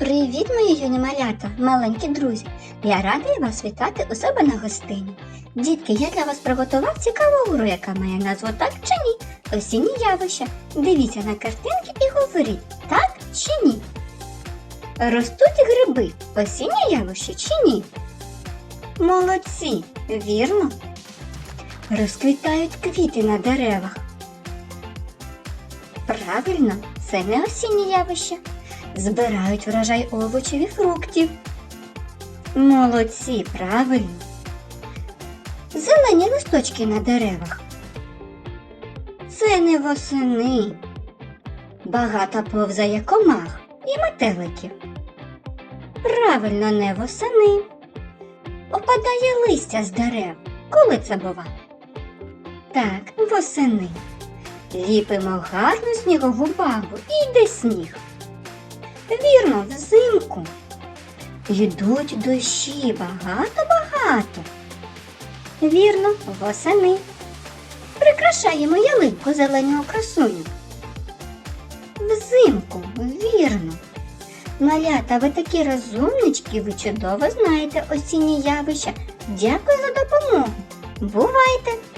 Привіт, мої юні малята, маленькі друзі. Я радий вас вітати у себе на гостині. Дітки, я для вас приготував цікаву гру, яка має назву так чи ні. Осінні явища. Дивіться на картинки і говоріть, так чи ні. Ростуть гриби. Осіннє явище чи ні? Молодці, вірно. Розквітають квіти на деревах. Правильно, це не осіннє явище. Збирають врожай овочів і фруктів. Молодці, правильно. Зелені листочки на деревах. Це не восени. Багато повзає комах і метеликів. Правильно, не восени. Опадає листя з дерев. Коли це бува? Так, восени. Ліпимо гарну снігову бабу і йде сніг. Взимку. Йдуть дощі багато-багато. Вірно, восени. Прикрашаємо ялинку зеленого красуню. Взимку, вірно. Малята, ви такі розумнички, ви чудово знаєте осінні явища. Дякую за допомогу. Бувайте!